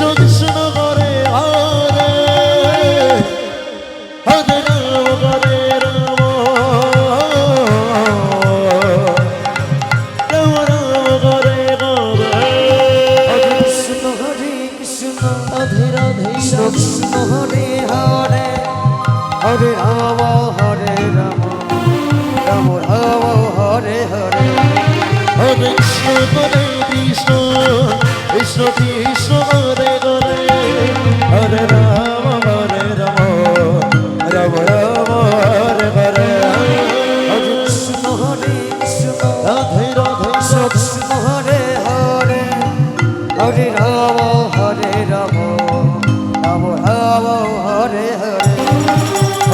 Krishna Krishna Hare Hare Hare Ram Hare Ram Ram Ram. Hare Hare Hare Krishna Hare Krishna Radhe Radhe. Krishna Hare Hare Hare Ram Hare Ram. Ram Ram Hare Hare. Hare Krishna Hare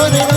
Hare Hare Ram